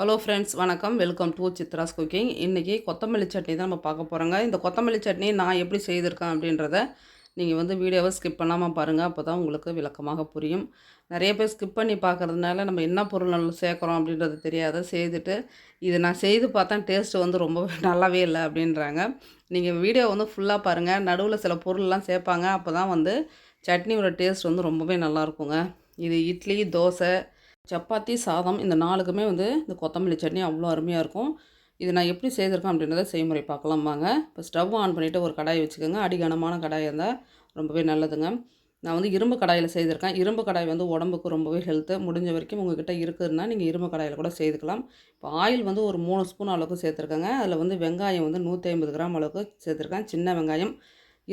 Hello friends வணக்கம். Welcome to Chitra's cooking இன்றைக்கி கொத்தமல்லி சட்னி தான் நம்ம பார்க்க போகிறோங்க இந்த கொத்தமல்லி சட்னி நான் எப்படி செய்திருக்கேன் அப்படின்றத நீங்கள் வந்து வீடியோவை ஸ்கிப் பண்ணாமல் பாருங்கள் அப்போ தான் உங்களுக்கு விளக்கமாக புரியும். நிறைய பேர் ஸ்கிப் பண்ணி பார்க்குறதுனால நம்ம என்ன பொருள் நல்லா சேர்க்குறோம் அப்படின்றது தெரியாத. செய்துட்டு இது நான் செய்து பார்த்தா டேஸ்ட்டு வந்து ரொம்ப நல்லாவே இல்லை அப்படின்றாங்க. நீங்கள் வீடியோ வந்து ஃபுல்லாக பாருங்கள் நடுவில் சில பொருள்லாம் சேர்ப்பாங்க. அப்போ தான் வந்து சட்னியோட டேஸ்ட் வந்து ரொம்பவே நல்லாயிருக்குங்க இது இட்லி தோசை சப்பாத்தி சாதம் இந்த நாளுக்குமே வந்து இந்த கொத்தமல்லி சட்னி அவ்வளோ அருமையாக இருக்கும். இது நான் எப்படி செய்திருக்கேன் அப்படின்றத செய்முறை பார்க்கலாம் வாங்க. இப்போ ஸ்டவ் ஆன் பண்ணிவிட்டு ஒரு கடாயை வச்சுக்கோங்க. அடிகனமான கடாய் இருந்தால் ரொம்பவே நல்லதுங்க. நான் வந்து இரும்பு கடாயில் செய்திருக்கேன். இரும்பு கடாய் வந்து உடம்புக்கு ரொம்பவே ஹெல்த்து முடிஞ்ச வரைக்கும் உங்கள்கிட்ட இருக்குதுன்னா நீங்கள் இரும்பு கடாயில் கூட செய்துக்கலாம். இப்போ ஆயில் வந்து ஒரு மூணு ஸ்பூன் அளவுக்கு சேர்த்துருக்கேங்க. அதில் வந்து வெங்காயம் வந்து நூற்றி ஐம்பது கிராம் அளவுக்கு சேர்த்துருக்கேன். சின்ன வெங்காயம்.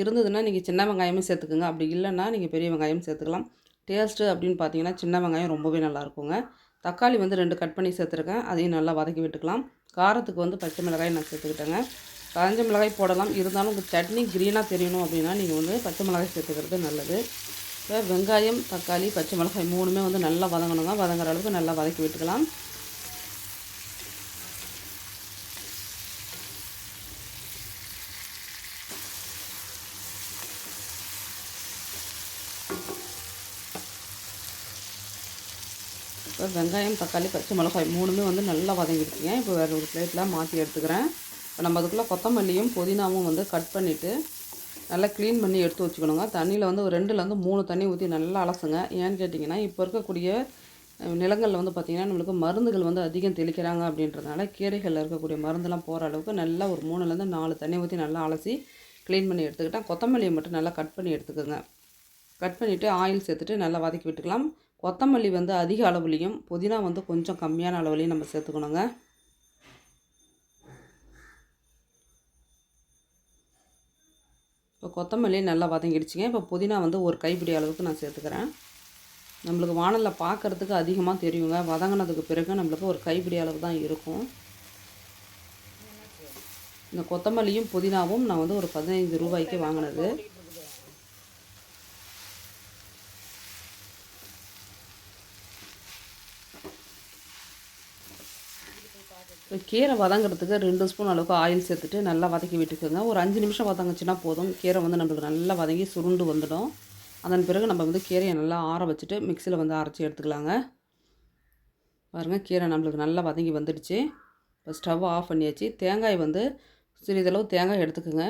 இருந்ததுன்னா நீங்கள் சின்ன வெங்காயமும் சேர்த்துக்குங்க. அப்படி இல்லைன்னா நீங்கள் பெரிய வெங்காயம் சேர்த்துக்கலாம். டேஸ்ட்டு அப்படின்னு பார்த்தீங்கன்னா சின்ன வெங்காயம் ரொம்பவே நல்லாயிருக்குங்க. தக்காளி வந்து ரெண்டு கட் பண்ணி சேர்த்துருக்கேன். அதையும் நல்லா வதக்கி விட்டுக்கலாம். காரத்துக்கு வந்து பச்சை மிளகாய் நான் சேர்த்துக்கிட்டேங்க. காஞ்ச மிளகாய் போடலாம். இருந்தாலும் உங்கள் சட்னி க்ரீனாக தெரியணும் அப்படின்னா நீங்கள் வந்து பச்சை மிளகாய் சேர்த்துக்கிறது நல்லது. இப்போ வெங்காயம் தக்காளி பச்சை மிளகாய் மூணுமே வந்து நல்லா வதங்கணுங்க. வதங்குற அளவுக்கு நல்லா வதக்கி விட்டுக்கலாம். இப்போ வெங்காயம் தக்காளி பச்சை மிளகாய் மூணுமே வந்து நல்லா வதங்கிடுச்சுங்க இப்போ வேறு ஒரு பிளேட்டில் மாற்றி எடுத்துக்கிறேன். இப்போ நம்ம அதுக்குள்ளே கொத்தமல்லியும் புதினாவும் வந்து கட் பண்ணிவிட்டு நல்லா க்ளீன் பண்ணி எடுத்து வச்சுக்கணுங்க. தண்ணியில் வந்து ஒரு ரெண்டுலேருந்து மூணு தண்ணி ஊற்றி நல்லா அலசுங்க. ஏன்னு கேட்டிங்கன்னா இப்போ இருக்கக்கூடிய நிலங்களில் வந்து பார்த்திங்கன்னா நம்மளுக்கு மருந்துகள் வந்து அதிகம் தெளிக்கிறாங்க அப்படின்றதுனால கீரைகளில் இருக்கக்கூடிய மருந்தெல்லாம் போகிற அளவுக்கு நல்லா ஒரு மூணுலேருந்து நாலு தண்ணி ஊற்றி நல்லா அலசி க்ளீன் பண்ணி எடுத்துக்கிட்டால் கொத்தமல்லியை மட்டும் நல்லா கட் பண்ணி எடுத்துக்கோங்க. கட் பண்ணிவிட்டு ஆயில் சேர்த்துட்டு நல்லா வதக்கி விட்டுக்கலாம். கொத்தமல்லி வந்து அதிக அளவுலேயும் புதினா வந்து கொஞ்சம் கம்மியான அளவுலேயும் நம்ம சேர்த்துக்கணுங்க. இப்போ கொத்தமல்லி நல்லா வதங்கிடுச்சிங்க. இப்போ புதினா வந்து ஒரு கைப்பிடி அளவுக்கு நான் சேர்த்துக்கிறேன். நம்மளுக்கு வானலில் பார்க்குறதுக்கு அதிகமாக தெரியுங்க. வதங்கினதுக்கு பிறகு நம்மளுக்கு ஒரு கைப்பிடி அளவு தான் இருக்கும். இந்த கொத்தமல்லியும் புதினாவும் நான் வந்து ஒரு பதினைந்து ரூபாய்க்கு வாங்கினது இப்போ கீரை வதங்கிறதுக்கு ரெண்டு ஸ்பூன் அளவுக்கு ஆயில் சேர்த்துட்டு நல்லா வதக்கி விட்டுக்கோங்க. ஒரு அஞ்சு நிமிஷம் வதங்கிச்சுன்னா போதும். கீரை வந்து நம்மளுக்கு நல்லா வதங்கி சுருண்டு வந்துடும். அதன் பிறகு நம்ம வந்து கீரையை நல்லா ஆற வச்சுட்டு மிக்சியில் வந்து அரைச்சி எடுத்துக்கலாங்க. பாருங்கள் கீரை நம்மளுக்கு நல்லா வதங்கி வந்துடுச்சு. இப்போ ஸ்டவ் ஆஃப் பண்ணியாச்சு. தேங்காய் வந்து சிறிதளவு தேங்காய் எடுத்துக்கோங்க.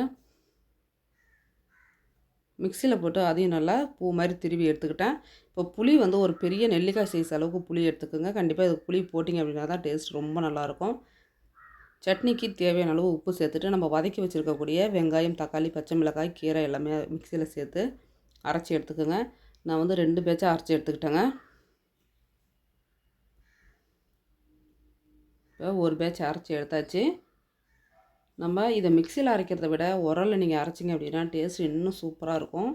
மிக்சியில் போட்டு அதையும் நல்லா பூ மாதிரி திருவி எடுத்துக்கிட்டேன். இப்போ புளி வந்து ஒரு பெரிய நெல்லிக்காய் சைஸ் அளவுக்கு புளி எடுத்துக்கோங்க. கண்டிப்பாக இதுக்கு புளி போட்டிங்க அப்படின்னா தான் டேஸ்ட் ரொம்ப நல்லாயிருக்கும். சட்னிக்கு தேவையான அளவு உப்பு சேர்த்துட்டு நம்ம வதக்கி வச்சுருக்கக்கூடிய வெங்காயம் தக்காளி பச்சை மிளகாய் கீரை எல்லாமே மிக்சியில் சேர்த்து அரைச்சி எடுத்துக்கோங்க. நான் வந்து ரெண்டு பேச்சாக அரைச்சி எடுத்துக்கிட்டேங்க. இப்போ ஒரு பேட்ச் அரைச்சி எடுத்தாச்சு. நம்ம இதை மிக்சியில் அரைக்கிறத விட உரலில் நீங்கள் அரைச்சிங்க அப்படின்னா டேஸ்ட் இன்னும் சூப்பராக இருக்கும்.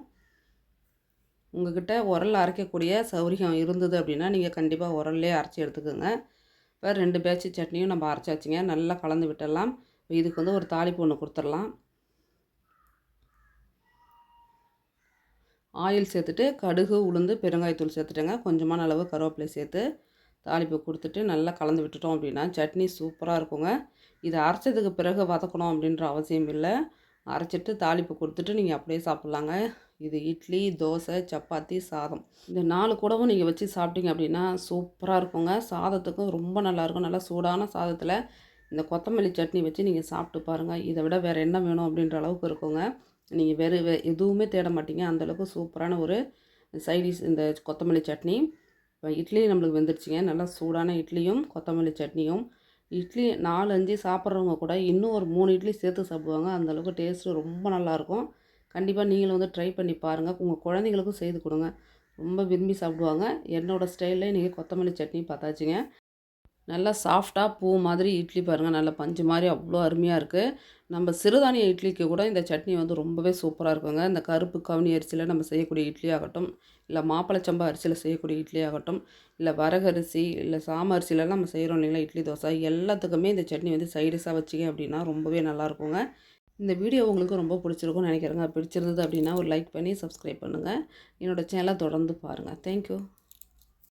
உங்கள்கிட்ட உரலில் அரைக்கக்கூடிய சௌரியம் இருந்தது அப்படின்னா நீங்கள் கண்டிப்பாக உரல்லே அரைச்சி எடுத்துக்கோங்க. இப்போ ரெண்டு பேச்சு சட்னியும் நம்ம அரைச்சாச்சுங்க நல்லா கலந்து விட்டுடலாம். இதுக்கு வந்து ஒரு தாளிப்பு ஒன்று கொடுத்துடலாம். ஆயில் சேர்த்துட்டு கடுகு உளுந்து பெருங்காயத்தூள் சேர்த்துட்டேங்க. கொஞ்சமான அளவு கருவேப்பிலை சேர்த்து தாளிப்பு கொடுத்துட்டு நல்லா கலந்து விட்டுட்டோம் அப்படின்னா சட்னி சூப்பராக இருக்குங்க. இதை அரைச்சதுக்கு பிறகு வதக்கணும் அப்படின்ற அவசியம் இல்லை. அரைச்சிட்டு தாளிப்பு கொடுத்துட்டு நீங்கள் அப்படியே சாப்பிட்லாங்க. இது இட்லி தோசை சப்பாத்தி சாதம். இந்த நாலு கூடவும் நீங்கள் வச்சு சாப்பிட்டீங்க அப்படின்னா சூப்பராக இருக்குங்க. சாதத்துக்கும் ரொம்ப நல்லாயிருக்கும் நல்லா சூடான சாதத்தில் இந்த கொத்தமல்லி சட்னி வச்சு நீங்கள் சாப்பிட்டு பாருங்கள் இதை விட வேறு என்ன வேணும் அப்படின்ற அளவுக்கு இருக்குங்க. நீங்கள் வேறு எதுவுமே தேட மாட்டீங்க. அந்தளவுக்கு சூப்பரான ஒரு சைடிஷ் இந்த கொத்தமல்லி சட்னி. இப்போ இட்லி நம்மளுக்கு வெந்துருச்சுங்க நல்லா சூடான இட்லியும் கொத்தமல்லி சட்னியும். இட்லி நாலு அஞ்சு சாப்பிட்றவங்க கூட இன்னும் ஒரு மூணு இட்லி சேர்த்து சாப்பிடுவாங்க. அந்தளவுக்கு டேஸ்ட்டு ரொம்ப நல்லாயிருக்கும். கண்டிப்பாக நீங்களும் வந்து ட்ரை பண்ணி பாருங்கள் உங்கள் குழந்தைங்களுக்கும் செய்து கொடுங்க. ரொம்ப விரும்பி சாப்பிடுவாங்க. என்னோடய ஸ்டைலில் இன்றைக்கி கொத்தமல்லி சட்னி பார்த்தாச்சுங்க. நல்லா சாஃப்டாக பூ மாதிரி இட்லி பாருங்கள் நல்லா பஞ்சு மாதிரி அவ்வளோ அருமையாக இருக்குது நம்ம சிறுதானிய இட்லிக்கு கூட இந்த சட்னி வந்து ரொம்பவே சூப்பராக இருக்குங்க. இந்த கருப்பு கவுனி அரிசியில் நம்ம செய்யக்கூடிய இட்லி ஆகட்டும் இல்லை மாப்பிளச்சம்பா அரிசியில் செய்யக்கூடிய இட்லி ஆகட்டும் இல்லை வரகரிசி இல்லை சாம அரிசியிலலாம் நம்ம செய்கிறோம் இல்லைங்களா இட்லி தோசை எல்லாத்துக்குமே இந்த சட்னி வந்து சைடிஷாக வச்சிங்க அப்படின்னா ரொம்பவே நல்லாயிருக்குங்க இந்த வீடியோ உங்களுக்கு ரொம்ப பிடிச்சிருக்கும்னு நினைக்கிறேங்க. பிடிச்சிருந்தது அப்படின்னா ஒரு லைக் பண்ணி சப்ஸ்கிரைப் பண்ணுங்கள் என்னோடய சேனலை தொடர்ந்து பாருங்கள் தேங்க்யூ.